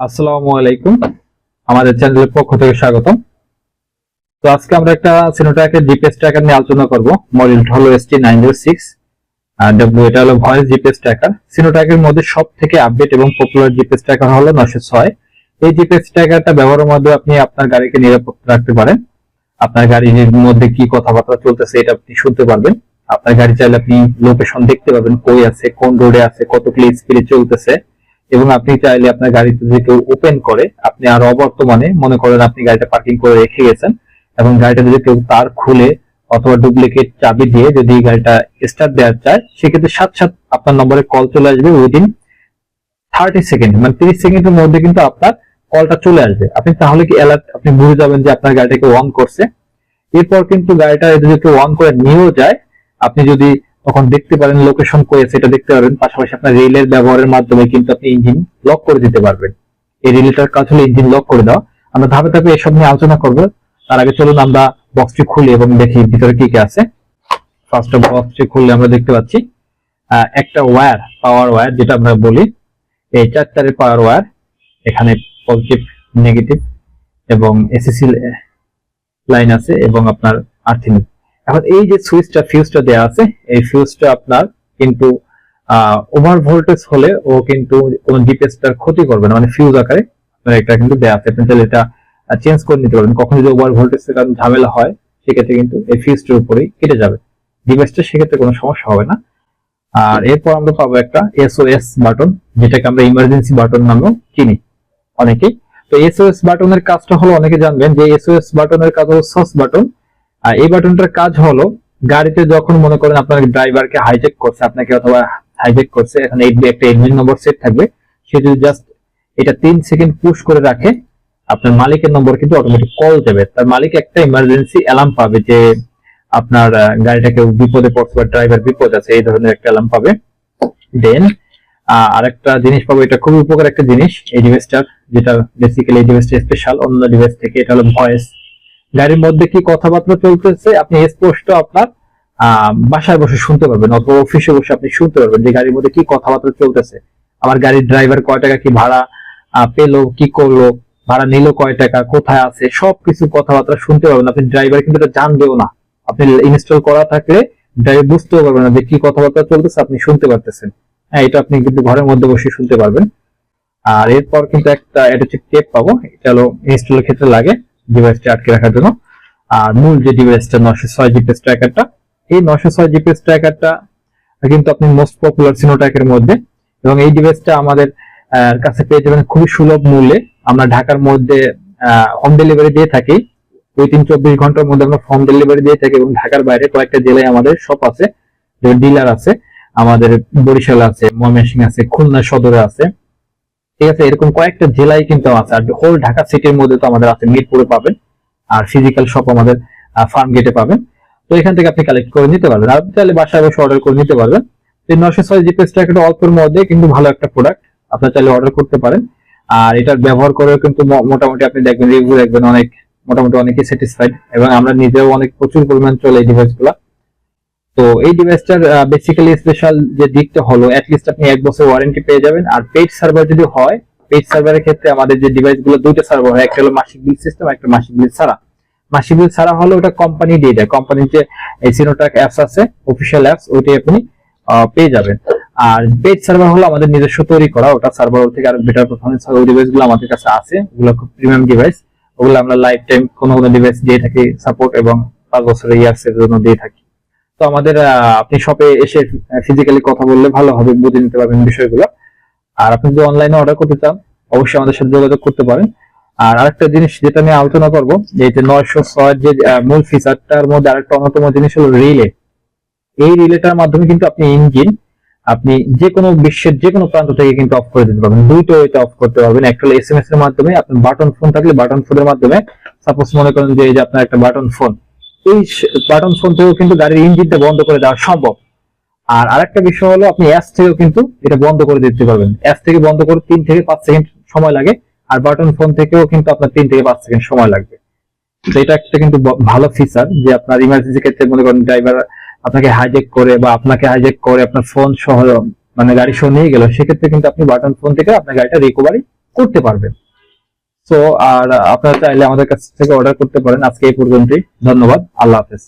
আসসালামু আলাইকুম। আমাদের চ্যানেলের পক্ষ থেকে স্বাগতম। তো আজকে আমরা একটা সিনোট্র্যাকের জিপিএস ট্র্যাকার নিয়ে আলোচনা করব। মডেলটা হলো ST nine zero six W এটা হলো ভয়েস জিপিএস ট্র্যাকার সিনোট্র্যাকের মধ্যে সব থেকে আপডেট এবং পপুলার জিপিএস ট্র্যাকার হলো নশো ছয়। এই জিপিএস ট্র্যাকারটা ব্যবহারের মধ্যে আপনি আপনার গাড়িকে নিরাপদ রাখতে পারেন। আপনার গাড়ির মধ্যে কি কথাবার্তা চলতেছে এটা আপনি শুনতে পারবেন। আপনার গাড়ি চাইলে আপনি লোকেশন দেখতে পাবেন, কই আছে, কোন রোডে আছে, কত কিলো স্পিডে চলতেছে। এবং আপনি চাইলে আপনার গাড়িতে যদি কেউ ওপেন করে, আপনি আর অবর্তমানে মনে করেন আপনি গাড়িটা পার্কিং করে রেখে গেছেন এবং গাড়িটা যদি কেউ তার খুলে অথবা ডুপ্লিকেট চাবি দিয়ে যদি গাড়িটা স্টার্ট দেওয়ার চায়, সেক্ষেত্রে সাত সাত আপনার নম্বরে কল চলে আসবে উইদিন থার্টি সেকেন্ড মানে তিরিশ সেকেন্ডের মধ্যে কিন্তু আপনার কলটা চলে আসবে। আপনি তাহলে কি অ্যালার্ট আপনি বুঝে যাবেন যে আপনার গাড়িটাকে অন করছে। এরপর কিন্তু গাড়িটা যদি কেউ অন করে নিয়েও যায়, আপনি যদি তখন দেখতে পারেন লোকেশন কয়ে সেটা দেখতে পারবেন। পাশাপাশি আপনার রেলের ব্যবহারের মাধ্যমে কিন্তু আপনি ইঞ্জিন লক করে দিতে পারবেন। এই রিলেটার কাজ হলো ইঞ্জিন লক করে দেওয়া। আমরা ধাপে ধাপে এসব নিয়ে আলোচনা করব। তার আগে চলুন আমরা বক্সটি খুলি এবং দেখি ভিতরে কি কি আছে। ফার্স্ট বক্সটি খুললে আমরা দেখতে পাচ্ছি একটা ওয়্যার পাওয়ার ওয়্যার যেটা আমরা বলি। এই চার পাওয়ার ওয়্যার এখানে পজিটিভ নেগেটিভ এবং এসিসি লাইন আছে এবং আপনার আর্থিং এখন এই যে সুইচটা ফিউজটা দেওয়া আছে, এই ফিউজটা আপনার কিন্তু ওভার ভোল্টেজ হলে ও কিন্তু কোনো জিপিএসটার ক্ষতি করবে না। মানে ফিউজ আকারে এটা কিন্তু দেওয়া আছে। আপনি চাইলে এটা চেঞ্জ করে নিতে পারবেন। কখন যদি ওভার ভোল্টেজ কারণ ঝামেলা হয়, সেক্ষেত্রে কিন্তু এই ফিউজটার উপরেই কেটে যাবে। ডিভাইসটা সেক্ষেত্রে কোনো সমস্যা হবে না। আর এরপর আমরা পাবো একটা এসওএস বাটন যেটাকে আমরা ইমার্জেন্সি বাটন নামেও চিনি অনেকেই। তো এসওএস বাটনের কাজটা হলো, অনেকে জানবেন যে এসওএস বাটনের কাজ হলো সস বাটন এই বাটনটার কাজ হলো গাড়িতে যখন মনে করেন আপনার ড্রাইভারকে হাইজেক করছে, আপনাকে অথবা হাইজেক করছে, এখানে এই একটা এডমিন নম্বর সেট থাকবে, সে যদি জাস্ট এটা তিন সেকেন্ড পুশ করে রাখে, আপনার মালিকের নম্বর কিন্তু অটোমেটিক কল যাবে তার মালিক একটা ইমার্জেন্সি অ্যালার্ম পাবে যে আপনার গাড়িটাকে বিপদে পড়ছে বা ড্রাইভার বিপদ আছে, এই ধরনের একটা অ্যালার্ম পাবে। দেন আরেকটা জিনিস পাবো, এটা খুবই উপকার একটা জিনিস, এই ডিভাইসটার যেটা বেসিক্যালি এই ডিভাইসটা স্পেশাল অন্য ডিভাইস থেকে, এটা হলো ভয়েস গাড়ির মধ্যে কি কথাবার্তা চলতেছে, আপনি স্পষ্ট আপনার বাসায় বসে শুনতে পারবেন অথবা অফিসে বসে আপনি শুনতে পারবেন যে গাড়ির মধ্যে কি কথাবার্তা চলতেছে। আমার গাড়ির ড্রাইভার কয় টাকা, কি ভাড়া পেল, কি করল, ভাড়া নিল কয় টাকা, কোথায় আছে সব কিছু কথাবার্তা শুনতে পারবেন। আপনি ড্রাইভার কিন্তু এটা জানবেও না। আপনি ইনস্টল করা থাকলে ড্রাইভার বুঝতেও পারবেন না যে কি কথাবার্তা চলতেছে, আপনি শুনতে পারতেছেন। হ্যাঁ এটা আপনি কিন্তু ঘরের মধ্যে বসে শুনতে পারবেন। আর এরপর কিন্তু একটা, এটা হচ্ছে টেপ পাবো, এটা হলো ইনস্টলের ক্ষেত্রে লাগে। ডিভাইসটা আটকে রাখার জন্য। আর মূল যে ডিভাইসটা নশো ছয় জিপিএস ট্র্যাকারটা এই নশো ছয় জিপিএস ট্র্যাকারটা কিন্তু আপনি মোস্ট পপুলার সিনো ট্র্যাকের মধ্যে। এবং এই ডিভাইসটা আমাদের কাছে পেয়ে যাবেন খুবই সুলভ মূল্যে। আমরা ঢাকার মধ্যে হোম ডেলিভারি দিয়ে থাকি। দুই তিন চব্বিশ ঘণ্টার মধ্যে আমরা হোম ডেলিভারি দিয়ে থাকি এবং ঢাকার বাইরে কয়েকটা জেলায় আমাদের শপ আছে। ডিলার আছে, আমাদের বরিশাল আছে, ময়মনসিংহ আছে, খুলনা সদরে আছে। ঠিক আছে, এরকম কয়েকটা জেলায় কিন্তু আছে। আর হোল ঢাকা সিটির মধ্যে তো আমাদের আছে মিরপুরে পাবেন, আর ফিজিক্যাল শপ আমাদের ফার্ম গেটে পাবেন। তো এখান থেকে আপনি কালেক্ট করে নিতে পারবেন। আপনি চাইলে বাসায় বসে অর্ডার করে নিতে পারবেন। নশো ছয় জিপিএস ট্র্যাকের অল্পের মধ্যে কিন্তু ভালো একটা প্রোডাক্ট আপনার চাইলে অর্ডার করতে পারেন। আর এটার ব্যবহার করেও কিন্তু মোটামুটি আপনি দেখবেন রিভিউ দেখবেন অনেক, মোটামুটি অনেকে স্যাটিসফাইড এবং আমরা নিজেও অনেক প্রচুর পরিমাণ চলে এই ডিভাইসগুলা। তো এই ডিভাইসটার বেসিক্যালি স্পেশাল যে দিকটা হলো লিস্ট আপনি এক বছর ওয়ারেন্টি পেয়ে যাবেন। আর পেড সার্ভার যদি হয় পেড সার্ভারের ক্ষেত্রে আমাদের যে ডিভাইসগুলো দুইটা সার্ভার হয়, একটা হলো মাসিক বিল সিস্টেম একটা মাসিক বিল ছাড়া। মাসিক বিল ছাড়া হলে ওটা কোম্পানি দিয়ে দেয়। কোম্পানির যে সিনোটাক অ্যাপস আছে অফিসিয়াল অ্যাপস ওইটাই আপনি পেয়ে যাবেন। আর পেড সার্ভার হলো আমাদের নিজস্ব তৈরি করা। ওটা সার্ভার থেকে আর বেটার পারফরমেন্স হয়। ওই ডিভাইসগুলো আমাদের কাছে আছে। ওগুলো খুব প্রিমিয়াম ডিভাইস ওগুলো আমরা লাইফ টাইম কোনো কোনো ডিভাইস দিয়ে থাকি সাপোর্ট এবং পাঁচ বছরের ইয়ার্স এর জন্য দিয়ে থাকি। আমাদের আপনি শপে এসে ফিজিক্যালি কথা বললে ভালো হবে, বুঝে নিতে পারবেন বিষয়গুলো। আর আপনি যদি অনলাইনে অর্ডার করতে চান, অবশ্যই আমাদের সাথে যোগাযোগ করতে পারেন। আর আরেকটা জিনিস যেটা নিয়ে আলোচনা করব যে নয়শো ছয় যে মূল ফিচারটার মধ্যে আরেকটা অন্যতম জিনিস হলো রিলে এই রিলেটার মাধ্যমে কিন্তু আপনি ইঞ্জিন আপনি যে কোনো বিশ্বের যে কোনো প্রান্ত থেকে কিন্তু অফ করে দিতে পারবেন। দুইটা ওইটা অফ করতে পারবেন। একটা হলো এস এম এস এর মাধ্যমে, আপনার বাটন ফোন থাকলে বাটন ফোনের মাধ্যমে সাপোজ মনে করেন যে আপনার একটা বাটন ফোন এই বাটন ফোন থেকেও কিন্তু গাড়ির ইঞ্জিনটা বন্ধ করে দেওয়া সম্ভব। আর আরেকটা বিষয় হলো, আপনি অ্যাস থেকেও কিন্তু এটা বন্ধ করে দিতে পারবেন। অ্যাস থেকে বন্ধ করে তিন থেকে পাঁচ সেকেন্ড সময় লাগে, আর বাটন ফোন থেকেও কিন্তু আপনার তিন থেকে পাঁচ সেকেন্ড সময় লাগবে। তো এটা একটা কিন্তু ভালো ফিচার যে আপনার ইমার্জেন্সি ক্ষেত্রে মনে করেন ড্রাইভার আপনাকে হাইজেক করে বা আপনাকে হাইজেক করে, আপনার ফোন সহ মানে গাড়ি সহ নিয়ে গেল, সেক্ষেত্রে কিন্তু আপনি বাটন ফোন থেকে আপনার গাড়িটা রিকভারি করতে পারবেন। তো আর আপনারা চাইলে আমাদের কাছ থেকে অর্ডার করতে পারেন। আজকে এই পর্যন্তই। ধন্যবাদ। আল্লাহ হাফেজ।